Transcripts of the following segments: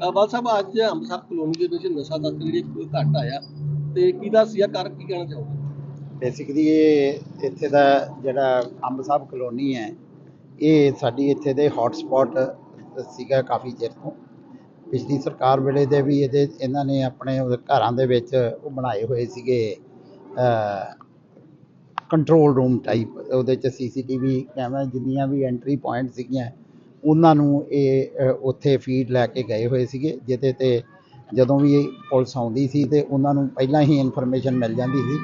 ਬਾਲ ਸਾਹਿਬ, ਅੱਜ ਅੰਮ੍ਰਿਤਸਰ ਕਲੋਨੀ ਦੇ ਵਿੱਚ ਨਸ਼ਾ ਤਸਕਰੀ ਜਿਹੜੀ ਘਟ ਆਇਆ ਤੇ ਕਿਹਦਾ ਸੀ ਕਰ ਕੀ ਕਹਿਣਾ ਚਾਹੋਗੇ? ਬੇਸਿਕਲੀ ਇਹ ਇੱਥੇ ਦਾ ਜਿਹੜਾ ਅੰਬ ਸਾਹਿਬ ਕਲੋਨੀ ਹੈ, ਇਹ ਸਾਡੀ ਇੱਥੇ ਦੇ ਹੌਟ ਸੀਗਾ ਕਾਫੀ ਚਿਰ ਤੋਂ। ਪਿਛਲੀ ਸਰਕਾਰ ਵੇਲੇ ਦੇ ਵੀ ਇਹਦੇ, ਇਹਨਾਂ ਨੇ ਆਪਣੇ ਘਰਾਂ ਦੇ ਵਿੱਚ ਉਹ ਬਣਾਏ ਹੋਏ ਸੀਗੇ ਕੰਟਰੋਲ ਰੂਮ ਟਾਈਪ ਉਹਦੇ ਚ ਸੀਸੀਟੀਵੀ ਕੈਮਰਾ, ਜਿੰਨੀਆਂ ਵੀ ਐਂਟਰੀ ਪੁਆਇੰਟ ਸੀਗੀਆਂ ਉਹਨਾਂ ਨੂੰ ਇਹ ਉੱਥੇ ਫੀਡ ਲੈ ਕੇ ਗਏ ਹੋਏ ਸੀਗੇ। ਜਿਹਦੇ ਤੇ ਜਦੋਂ ਵੀ ਪੁਲਿਸ ਆਉਂਦੀ ਸੀ ਤੇ ਉਹਨਾਂ ਨੂੰ ਪਹਿਲਾਂ ਹੀ ਇਨਫੋਰਮੇਸ਼ਨ ਮਿਲ ਜਾਂਦੀ ਸੀ।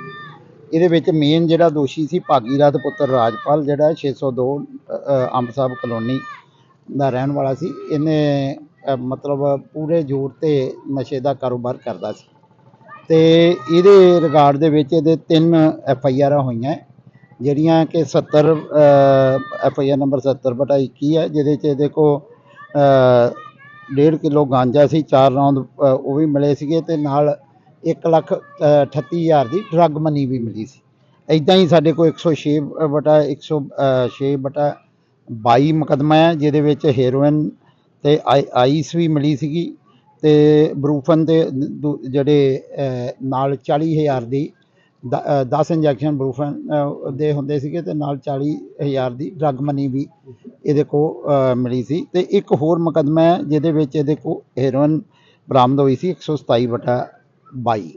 ਇਹਦੇ ਵਿੱਚ ਮੇਨ ਜਿਹੜਾ ਦੋਸ਼ੀ ਸੀ ਭਾਗੀਰਥ ਪੁੱਤਰ ਰਾਜਪਾਲ ਜਿਹੜਾ 602 ਅ, ਅੰਬ ਸਾਹਿਬ ਕਲੋਨੀ ਦਾ ਰਹਿਣ ਵਾਲਾ ਸੀ। ਇਹਨੇ ਮਤਲਬ ਪੂਰੇ ਜ਼ੋਰ ਤੇ ਨਸ਼ੇ ਦਾ ਕਾਰੋਬਾਰ ਕਰਦਾ ਸੀ। ਤੇ ਇਹਦੇ ਰਿਗਾਰਡ ਦੇ ਵਿੱਚ ਇਹਦੇ ਤਿੰਨ ਐਫ ਆਈ ਆਰਾਂ ਹੋਈਆਂ। ਜਿਹੜੀਆਂ ਕਿ 70 ਐਫ ਆਈ ਆਰ ਨੰਬਰ 70 ਬਟਾ 21 ਹੈ ਜਿਹਦੇ 'ਚ ਇਹਦੇ ਕੋ ਡੇਢ ਕਿਲੋ ਗਾਂਜਾ ਸੀ ਚਾਰ ਰੌਂਦ ਉਹ ਵੀ ਮਿਲੇ ਸੀਗੇ ਤੇ ਨਾਲ 1 ਲੱਖ ਅ, 38 ਹਜ਼ਾਰ ਦੀ ਡਰੱਗ ਮਨੀ ਵੀ ਮਿਲੀ ਸੀ। ਇਦਾਂ ਹੀ ਸਾਡੇ ਕੋਲ 106 ਬਟਾ 106 ਬਟਾ 22 ਮੁਕੱਦਮਾ ਹੈ ਜਿਹਦੇ ਵਿੱਚ ਹੈਰੋਇਨ ਤੇ ਆਈ- ਆਈਸ ਵੀ ਮਿਲੀ ਸੀਗੀ ਤੇ ਬਰੂਫਨ ਦੇ ਦੂ- ਜਿਹੜੇ ਅ, ਨਾਲ 40000 ਦੀ 10 ਇੰਜੈਕਸ਼ਨ ਬਰੂਫਨ ਦੇ ਹੁੰਦੇ ਸੀਗੇ ਤੇ ਨਾਲ 40000 ਦੀ ਡਰੱਗ ਮਨੀ ਵੀ ਇਹਦੇ ਕੋ ਮਿਲੀ ਸੀ ਤੇ ਇੱਕ ਹੋਰ ਮੁਕੱਦਮਾ ਹੈ ਜਿਹਦੇ ਵਿੱਚ ਇਹਦੇ ਕੋ ਹੈਰੋਇਨ ਬਰਾਮਦ ਹੋਈ ਸੀ 127 ਬਟਾ 22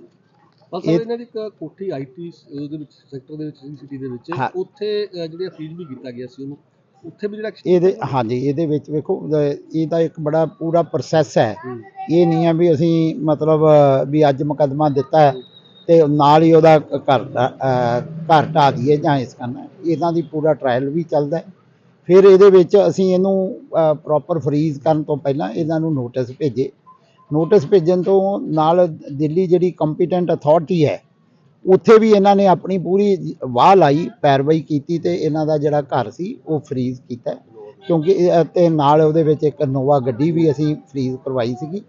ਬਸ ਇਹ- ਇਹਨਾਂ ਦੀ ਇੱਕ ਕੋਠੀ ਆਈਟੀ ਉਹਦੇ ਵਿੱਚ ਸੈਕਟਰ ਦੇ ਵਿੱਚ ਸਿਟੀ ਦੇ ਵਿੱਚ। ਉੱਥੇ ਜਿਹੜੇ ਫੀਡ ਵੀ ਕੀਤਾ ਗਿਆ ਸੀ ਉਹਨੂੰ ਉੱਥੇ ਵੀ ਜਿਹੜਾ ਇਹਦੇ? ਹਾਂਜੀ ਇਹਦੇ ਵਿੱਚ ਵੇਖੋ ਅ, ਇਹਦਾ ਇੱਕ ਬੜਾ ਪੂਰਾ ਪ੍ਰੋਸੈਸ ਹੈ। ਇਹ ਨਹੀਂ ਹੈ ਵੀ ਅਸੀਂ ਮਤਲਬ ਵੀ ਅੱਜ ਮੁਕੱਦਮਾ ਦਿੱਤਾ ਹੈ ਤੇ ਨਾਲ ਹੀ ਉਹਦਾ ਘਰ ਘਰ ਢਾ ਦਈਏ ਜਾਂ ਇਸ ਕਰਨਾ ਇਹਨਾਂ ਦੀ ਪੂਰਾ ਟ੍ਰਾਇਲ ਵੀ ਚੱਲਦਾ ਹੈ। ਫਿਰ ਇਹਦੇ ਵਿੱਚ ਅਸੀਂ ਇਹਨੂੰ ਪ੍ਰੋਪਰ ਫਰੀਜ਼ ਕਰਨ ਤੋਂ ਪਹਿਲਾਂ ਇਹਨਾਂ ਨੂੰ ਨੋਟਿਸ ਭੇਜੇ। ਨੋਟਿਸ ਭੇਜਣ ਤੋਂ ਨਾਲ ਦਿੱਲੀ ਜਿਹੜੀ ਕੰਪੀਟੈਂਟ ਅਥਾਰਟੀ ਹੈ, ਉੱਥੇ ਵੀ ਇਹਨਾਂ ਨੇ ਆਪਣੀ ਪੂਰੀ ਵਾਹ ਲਾਈ, ਪੈਰਵਾਈ ਕੀਤੀ ਤੇ ਇਹਨਾਂ ਦਾ ਜਿਹੜਾ ਘਰ ਸੀ, ਉਹ ਫਰੀਜ਼ ਕੀਤਾ ਕਿਉਂਕਿ ਇਹ- ਤੇ ਨਾਲ ਉਹਦੇ ਵਿੱਚ ਇੱਕ ਨੋਵਾ ਗੱਡੀ ਵੀ ਅਸੀਂ ਫਰੀਜ਼ ਕਰਵਾਈ ਸੀਗੀ,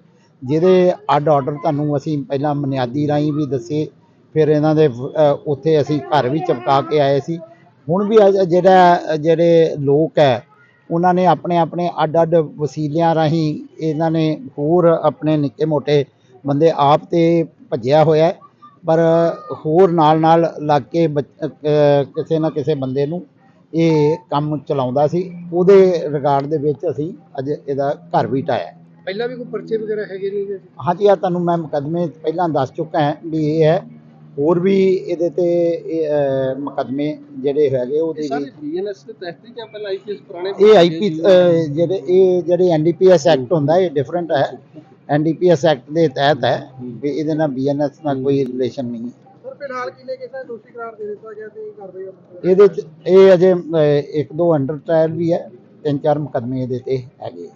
ਜਿਹਦੇ ਅੱਡ ਆਰਡਰ ਤੁਹਾਨੂੰ ਅਸੀਂ ਪਹਿਲਾਂ ਮਨਿਆਦੀ ਰਾਹੀਂ ਵੀ ਦੱਸੇ ਫਿਰ ਇਹਨਾਂ ਦੇ ਉੱਥੇ ਅਸੀਂ ਘਰ ਵੀ ਚਪਕਾ ਕੇ ਆਏ ਸੀ। ਹੁਣ ਵੀ ਜਿਹੜਾ ਜਿਹੜੇ ਲੋਕ ਹੈ ਉਹਨਾਂ ਨੇ ਆਪਣੇ ਆਪਣੇ ਅੱਡ ਅੱਡ ਵਸੀਲਿਆਂ ਰਾਹੀਂ ਇਹਨਾਂ ਨੇ ਹੋਰ ਆਪਣੇ ਨਿੱਕੇ ਮੋਟੇ ਬੰਦੇ ਆਪ ਤੇ ਭੱਜਿਆ ਹੋਇਆ ਪਰ ਹੋਰ ਨਾਲ ਨਾਲ ਲੱਗ ਕੇ ਕਿਸੇ ਨਾ ਕਿਸੇ ਬੰਦੇ ਨੂੰ ਇਹ ਕੰਮ ਚਲਾਉਂਦਾ ਸੀ। ਉਹਦੇ ਰਿਗਾਰਡ ਦੇ ਵਿੱਚ ਅਸੀਂ ਅੱਜ ਇਹਦਾ ਘਰ ਵੀ ਢਾਇਆ ਪਹਿਲਾਂ ਵੀ ਕੋਈ ਪਰਚੇ ਵਗੈਰਾ ਹੈਗੇ ਨਹੀਂ ਹਾਂਜੀ ਆ ਤੁਹਾਨੂੰ ਮੈਂ ਮੁਕੱਦਮੇ ਪਹਿਲਾਂ ਦੱਸ ਚੁੱਕਾ ਹਾਂ ਵੀ ਇਹ ਹੈ ਹੋਰ ਵੀ ਇਹਦੇ ਤੇ ਮੁਕੱਦਮੇ ਜਿਹੜੇ ਹੈਗੇ ਉਹਦੇ ਵੀ ਬੀਐਨਐਸ ਦੇ ਤਹਿਤ ਹੀ ਜਾਂ ਪਹਿਲਾਂ ਆਈਪੀਐਸ ਪੁਰਾਣੇ ਇਹ ਆਈਪੀ ਜਿਹੜੇ ਇਹ ਜਿਹੜੇ ਐਨਡੀਪੀਐਸ ਐਕਟ ਹੁੰਦਾ ਇਹ ਡਿਫਰੈਂਟ ਹੈ। ਐਨਡੀਪੀਐਸ ਐਕਟ ਦੇ ਤਹਿਤ ਹੈ ਵੀ ਇਹਦੇ ਨਾਲ ਬੀਐਨਐਸ ਨਾਲ ਕੋਈ ਰਿਲੇਸ਼ਨ ਨਹੀਂ। ਹੈ ਸਰ ਫਿਲਹਾਲ ਕਿੰਨੇ ਕਿਸਾ ਦੋਸ਼ੀ ਕਰਾਰ ਦੇ ਦਿੱਤਾ ਗਿਆ ਤੇ ਕਾਰਵਾਈ ਇਹਦੇ ਚ ਇਹ ਅਜੇ ਇੱਕ ਦੋ ਅੰਡਰ ਟ੍ਰਾਇਲ ਵੀ ਹੈ ਤਿੰਨ ਚਾਰ ਮੁਕੱਦਮੇ ਇਹਦੇ ਤੇ ਹੈਗੇ।